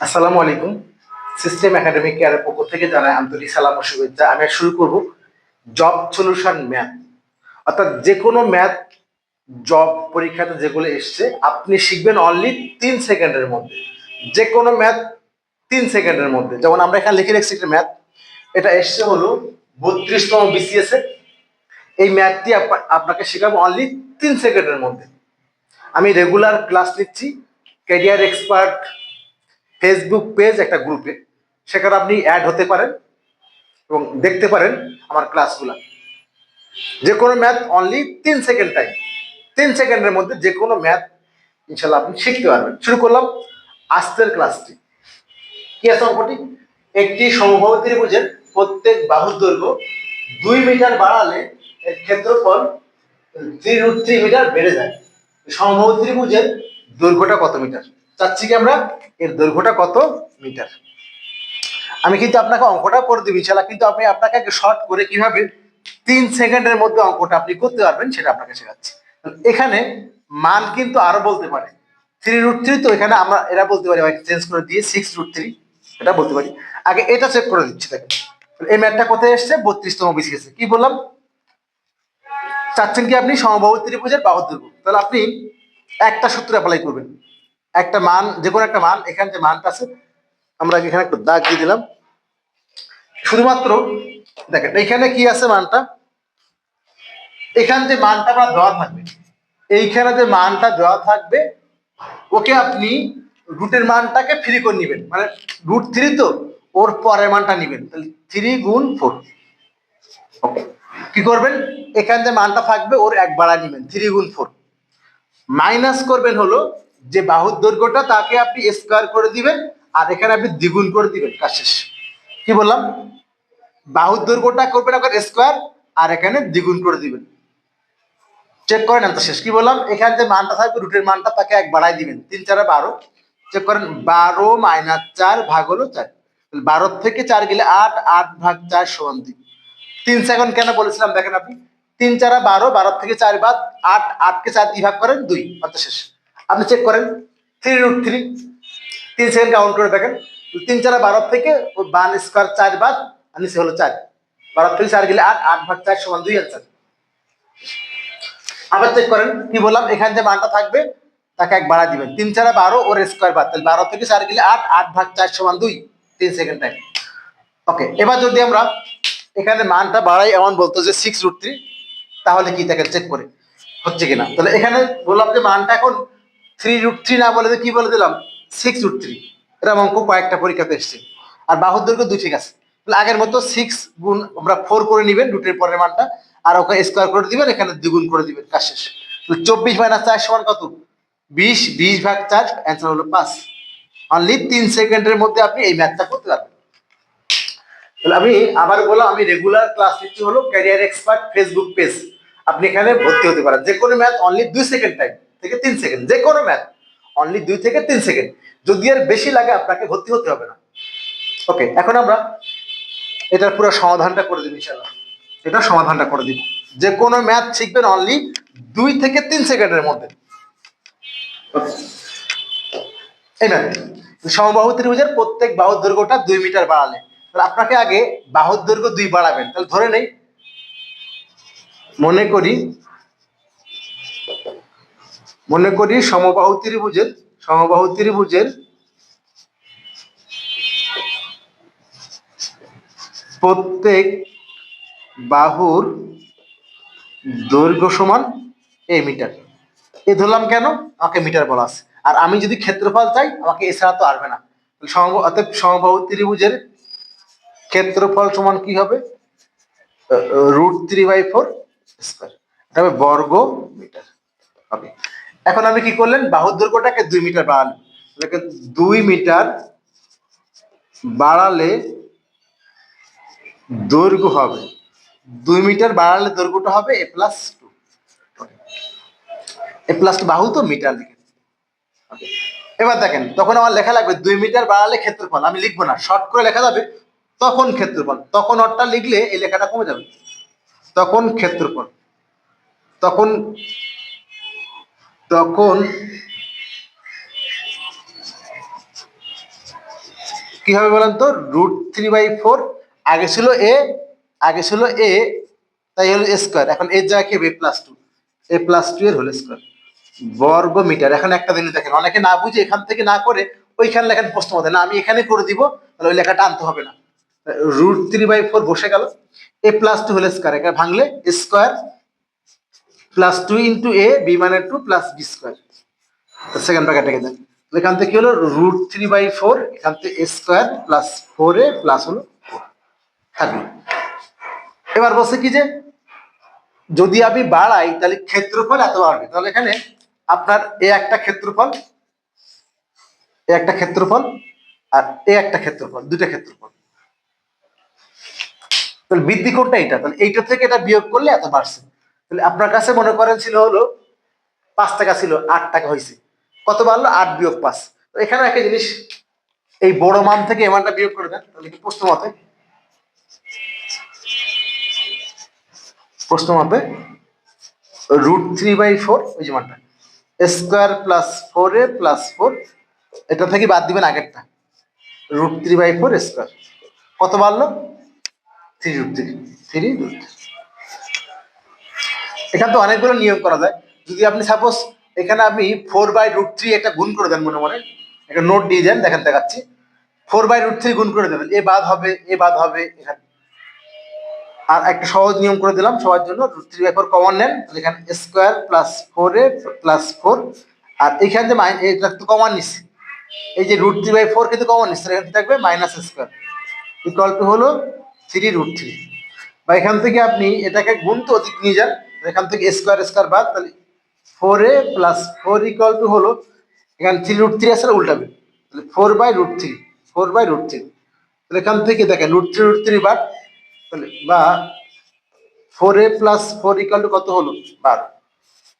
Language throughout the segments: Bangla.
আসসালামু আলাইকুম। সিস্টেম একাডেমি কেয়ারের পক্ষ থেকে জানাই আন্তরিক সালাম ও শুভেচ্ছা। আমি শুরু করব জব সলিউশন ম্যাথ অর্থাৎ যে কোনো ম্যাথ জব পরীক্ষাতে যেগুলো এসছে, আপনি শিখবেন অনলি তিন সেকেন্ডের মধ্যে। যে কোনো ম্যাথ তিন সেকেন্ডের মধ্যে। যেমন আমরা এখানে লিখে রেখেছি একটা ম্যাথ এটা এসছে হলো বত্রিশতম বিসিএস এই ম্যাথটি আপ- আপনাকে শেখাবো অনলি তিন সেকেন্ডের মধ্যে। আমি রেগুলার ক্লাস নিচ্ছি। ক্যারিয়ার এক্সপার্ট ফেসবুক পেজ একটা গ্রুপে সেখানে আপনি অ্যাড হতে পারেন এবং দেখতে পারেন আমার ক্লাসগুলো যে কোনো ম্যাথ অনলি তিন সেকেন্ড টাইম তিন সেকেন্ডের মধ্যে যে কোনো ম্যাথ ইনশাল্লাহ আপনি শিখতে পারবেন। শুরু করলাম আজকের ক্লাসটি কি আছে অঙ্কটি? একটি সমবাহু ত্রিভুজের প্রত্যেক বাহুর দৈর্ঘ্য দুই মিটার বাড়ালে এর ক্ষেত্রফল থ্রি রুট মিটার বেড়ে যায়। সমবাহু ত্রিভুজের দৈর্ঘ্যটা কত মিটার? চাচ্ছি কি আমরা? এর দৈর্ঘ্যটা কত? মিটার। আমি কিন্তু আপনাকে অঙ্কটা করে দিবি ইনশাল্লাহ কিন্তু আমি আপনাকে শর্ট করে কীভাবে তিন সেকেন্ডের মধ্যে অঙ্কটা আপনি করতে পারবেন সেটা আপনাকে শেখাচ্ছি। এখানে মান কিন্তু আরও বলতে পারে। থ্রি রুট থ্রি তো এখানে আমরা এরা বলতে পারি চেঞ্জ করে দিয়ে সিক্স রুট থ্রি এটা বলতে পারি। আগে এটা চেক করে দিচ্ছি, দেখেন। এই ম্যাথটা কোথায় এসছে? বত্রিশতম বেশি বিসিএসে কি বললাম? চাচ্ছেন কি আপনি সমবাহু ত্রিভুজের বাহু দৈর্ঘ্য তাহলে আপনি একটা সূত্র অ্যাপ্লাই করবেন। একটা মান যে কোনো একটা মান, এখানে যে মানটা আছে, আমরা এখানে একটু দাগ দিয়ে দিলাম। শুধুমাত্র, দেখেন, এখানে কি আছে মানটা? এখানে যে মানটা আপনার দেওয়া থাকবে, এইখানে যে মানটা দেওয়া থাকবে, ওকে আপনি রুটের মানটাকে ফ্রি করে নেবেন। মানে রুট থ্রি তো, ওর পরের মানটা নেবেন। তাহলে থ্রি গুণ ফোর কি করবেন? এখানে যে মানটা থাকবে, ওর এক বাড়ায় নেবেন থ্রি গুণ ফোর মাইনাস করবেন হলো যে বাহুর দৈর্ঘ্যটা তাকে আপনি স্কোয়ার করে দিবেন, আর এখানে আপনি দ্বিগুণ করে দিবেন, কাজ শেষ। কি বললাম? বাহুর দৈর্ঘ্যটা করবেন আপনার স্কোয়ার আর এখানে দ্বিগুণ করে দিবেন। চেক করেন তো শেষ, কি বললাম? এখানে যে মানটা থাকবে, রুটের মানটা তাকে এক বাড়াই দিবেন, তিন, চারে বারো। চেক করেন, বারো মাইনাস চার ভাগ হলো চার। বারো থেকে চার গেলে আট আট ভাগ চার সমান দুই তিন সেকেন্ড কেন বলেছিলাম, দেখেন আপনি? তিন, চারা বারো বারো থেকে চার বাদ, আট, আটকে চার দিয়ে ভাগ করেন দুই। অর্থাৎ শেষ। আপনি চেক করেন থ্রি রুট থ্রি তিন সেকেন্ড কাউন্ট করে দেখেন। তিন চারা বারো থেকে ও বান স্কোয়ার চার বাদ, আর নিচে হলো চার। বারো থেকে চার গেলে আট আট ভাগ চার সমান দুই, আনসার। আবার চেক করেন, কি বললাম? এখানে যে মানটা থাকবে, তাকে এক বাড়া দিবেন। তিন চারা বারো, ওর স্কোয়ার বাদ। তাহলে বারো থেকে চার গেলে আট আট ভাগ চার সমান দুই, তিন সেকেন্ড টাইম ওকে এবার যদি আমরা এখানে মানটা বাড়াই, এমন বলতো যে সিক্স রুট থ্রি তাহলে কি তাকে চেক করে। হচ্ছে কিনা? তাহলে এখানে বললাম যে মানটা এখন থ্রি রুট থ্রি না বলে কি বলে দিলাম? সিক্স রুট থ্রি এরকম অঙ্ক কয়েকটা পরীক্ষাতে এসছে। আর বাহুর দৈর্ঘ্য দুই, ঠিক আছে। আগের মতো সিক্স গুণ আমরা ফোর করে নিবেন রুটের পরের মানটা, আর ওকে স্কোয়ার করে দিবেন, এখানে দ্বিগুণ করে দিবেন, কাজ শেষ। চব্বিশ মাইনাস চার সমান কত? বিশ বিশ ভাগ চার অ্যান্সার হলো পাঁচ। অনলি তিন সেকেন্ডের মধ্যে আপনি এই ম্যাথটা করতে পারবেন। তাহলে আমি আবার বললাম, আমি রেগুলার ক্লাস নিচ্ছি হলো ক্যারিয়ার এক্সপার্ট ফেসবুক পেজ আপনি এখানে ভর্তি হতে পারেন। যে কোনো ম্যাথ অনলি দুই সেকেন্ড টাইম থেকে তিন সেকেন্ড, যে কোনো ম্যাথ অনলি দুই থেকে তিন সেকেন্ড। যদি আর বেশি লাগে, আপনাকে ভর্তি হতে হবে না। ওকে এখন আমরা এটার পুরো সমাধানটা করে দিব ইনশাল্লাহ এটা সমাধানটা করে দিব যে কোনো ম্যাথ শিখবেন অনলি দুই থেকে তিন সেকেন্ডের মধ্যে. এই ম্যাথ সমবাহু ত্রিভুজের প্রত্যেক বাহুর দৈর্ঘ্যটা দুই মিটার বাড়ালে। তাহলে আপনাকে আগে বাহুর দৈর্ঘ্য দুই বাড়াবেন। তাহলে ধরে নেই। মনে করি মনে করি সমবাহু ত্রিভুজের সমবাহু ত্রিভুজের প্রত্যেক বাহুর দৈর্ঘ্য সমান এ মিটার। এ ধরলাম কেন? আমাকে মিটার বলা আছে। আর আমি যদি ক্ষেত্রফল চাই, আমাকে এছাড়া তো আসবে না। সমবাহু ত্রিভুজের ক্ষেত্রফল সমান কি হবে? Root three by four square. হবে বর্গ মিটার। ওকে এখন আপনি কি করলেন? বাহুর দৈর্ঘ্যটাকে দুই মিটার বাড়ালেন। দুই মিটার বাড়ালে দৈর্ঘ্য হবে। দুই মিটার বাড়ালে দৈর্ঘ্যটা হবে a plus two. A plus two বাহু তো মিটার লিখে এবার দেখেন, তখন আমার লেখা লাগবে দুই মিটার বাড়ালে ক্ষেত্রফল। আমি লিখব না, শর্ট করে লেখা যাবে, তখন ক্ষেত্রফল। তখন অরটা লিখলে এই লেখাটা কমে যাবে। তখন ক্ষেত্রফল। তখন তখন কি হবে বলেন তো? রুট থ্রি বাই ফোর আগে ছিল এ আগে ছিল এ তাই হলো স্কোয়ার এখন এর জায়গায় কি হবে plus two a plus two এর হোল স্কোয়ার বর্গ মিটার এখন একটা জিনিস দেখেন, অনেকে না বুঝে এখান থেকে না করে ওইখানে লেখেন প্রশ্ন মধ্যে না, আমি এখানে করে দিব, তাহলে ওই লেখাটা আনতে হবে না। রুট থ্রি বাই ফোর বসে গেল। A plus two whole square এখানে ভাঙলে square plus two into a b মানে two plus b square second bracket রেখে দেন এখান থেকে হলো? রুট থ্রি বাই ফোর এখান থেকে a square plus four a plus হলো থাকল এবার বলছে কি যে, যদি আমি বাড়াই, তাহলে ক্ষেত্রফল এত বাড়বে। তাহলে এখানে আপনার এ একটা ক্ষেত্রফল এ একটা ক্ষেত্রফল, আর এ একটা ক্ষেত্রফল দুটা ক্ষেত্রফল। তাহলে বৃদ্ধি কোনটা এটা তাহলে এইটা থেকে এটা বিয়োগ করলে এত বাড়ছে। তাহলে আপনার কাছে মনে করেন ছিল হলো পাঁচ টাকা ছিল, আট টাকা হয়েছে কত বাড়লো? আট বিয়োগ পাঁচ। তো এখানে একটা জিনিস, এই বড় মান থেকে এমানটা বিয়োগ করে দেন, তাহলে কি প্রশ্ন মতে প্রশ্ন মতে রুট থ্রি বাই ফোর ওই যে মানটা। Square plus four a plus four, এটা থেকে বাদ দিবেন আগেরটা। Root three by four square. কত বাড়লো? Three root three. Three root এখানে তো অনেকগুলো নিয়ম করা যায়। যদি আপনি সাপোজ এখানে আপনি ফোর বাই রুট থ্রি একটা গুণ করে দেন মনে মনে, একটা নোট দিয়ে দেন, দেখেন দেখাচ্ছি। ফোর বাই রুট থ্রি গুণ করে দেবেন, এ বাদ হবে, এ বাদ হবে, এখানে। আর একটা সহজ নিয়ম করে দিলাম সবার জন্য root three by four common নেন এখানে square plus four a plus four আর এইখানে যে মাইন এটা তো কমন নিচ্ছে এই যে রুট থ্রি বাই ফোর কিন্তু কমন নিচ্ছে এখানে থাকবে? মাইনাস স্কোয়ার টু হলো থ্রি রুট থ্রি বা এখান থেকে আপনি এটাকে গুণ তো অধিক নিয়ে যান এখান থেকে স্কোয়ার স্কোয়ার বাদ, তাহলে four a plus four equal to হলো, এখানে থ্রি রুট থ্রি আসলে উল্টাবে তাহলে four by root three four by root three তাহলে এখান থেকে দেখেন রুট থ্রি রুট থ্রি বাদ, তাহলে বা four a plus four equal to কত হলো? বারো।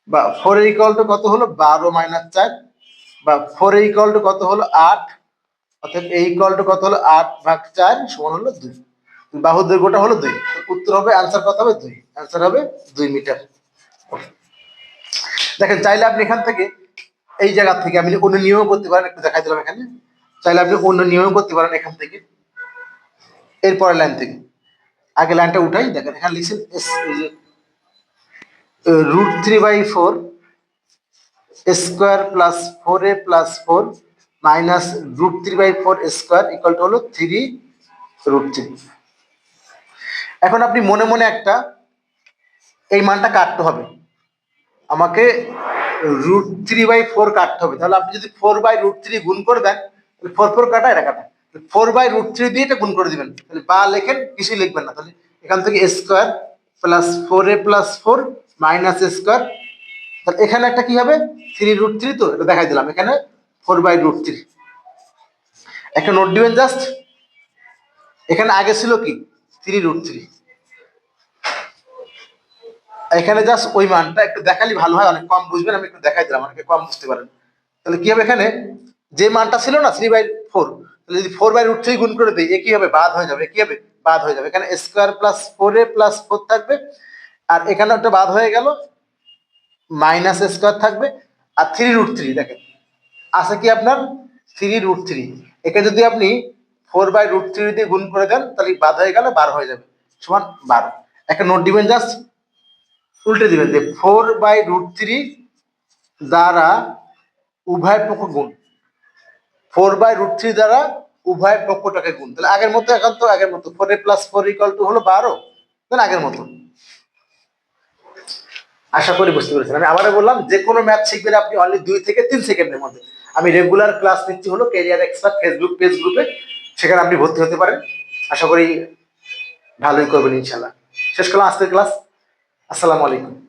বা ফোর এ ইকুয়াল টু কত হলো? বারো মাইনাস চার। বা ফোর এ ইকুয়াল টু কত হলো? আট। অর্থাৎ এই ইকুয়াল টু কত হলো? আট ভাগ চার সমান হলো দুই। বাহুর দৈর্ঘ্যটা হলো দুই। উত্তর হবে অ্যান্সার কত হবে দুই। অ্যান্সার হবে দুই মিটার। দেখেন, চাইলে আপনি এখান থেকে এই জায়গা থেকে আপনি অন্য নিয়ম করতে পারেন, একটু দেখাই দিলাম এখানে। চাইলে আপনি অন্য নিয়ম করতে পারেন এখান থেকে। এরপরের লাইন থেকে। আগে লাইনটা উঠাই, দেখেন, এখানে লিখছেন root three by four square plus four a plus four minus root three by four square equal হলো থ্রি রুট থ্রি এখন আপনি মনে মনে একটা এই মানটা কাটতে হবে। আমাকে রুট থ্রি বাই ফোর কাটতে হবে। তাহলে আপনি যদি ফোর বাই রুট থ্রি গুণ করে দেন, তাহলে ফোর ফোর কাটা, এটা কাটা। ফোর বাই রুট থ্রি দিয়ে এটা গুণ করে দিবেন। তাহলে বা লেখেন, কিছুই লিখবেন না। তাহলে এখান থেকে square plus four a plus four minus square তাহলে এখানে একটা কি হবে? থ্রি রুট থ্রি তো, এটা দেখাই দিলাম। এখানে ফোর বাই রুট থ্রি একটা নোট দিবেন জাস্ট এখানে আগে ছিল কি? থ্রি রুট থ্রি এখানে জাস্ট ওই মানটা একটু দেখালি ভালো হয়, অনেক কম বুঝবেন, আমি একটু দেখাই দিলাম, অনেকে কম বুঝতে পারেন। তাহলে কি হবে এখানে? যে মানটা ছিল না থ্রি বাই ফোর তাহলে যদি ফোর বাই রুট থ্রি গুণ করে দিই, এ কি হবে? বাদ হয়ে যাবে কি হবে? বাদ হয়ে যাবে। এখানে square plus four plus four থাকবে, আর এখানে একটা বাদ হয়ে গেল মাইনাস স্কোয়ার থাকবে, আর থ্রি রুট থ্রি দেখেন। আছে কি আপনার? থ্রি রুট থ্রি একে যদি আপনি ফোর বাই রুট থ্রি দিয়ে গুণ করে দেন, তাহলে বাদ হয়ে গেলে বারো হয়ে যাবে, সমান বারো। একটা নোট দিবেন জাস্ট উল্টে দিবেন। যে ফোর বাই রুট থ্রি দ্বারা উভয় পক্ষ গুণ। ফোর বাই রুট থ্রি দ্বারা উভয় পক্ষটাকে গুণ। তাহলে আগের মতো এখন তো আগের মতো। Four a plus four equal to হলো বারো। তাহলে আগের মতো। আশা করি বুঝতে পেরেছেন। আমি আবারও বললাম, যে কোনো ম্যাথ শিখবেন আপনি অনলি দুই থেকে তিন সেকেন্ডের মধ্যে। আমি রেগুলার ক্লাস নিচ্ছি হলো কেরিয়ার এক্সপার্ট ফেসবুক পেজ গ্রুপে সেখানে আপনি ভর্তি হতে পারেন। আশা করি ভালোই করবেন ইনশাল্লাহ শেষ করলাম আজকের ক্লাস আসসালামু আলাইকুম।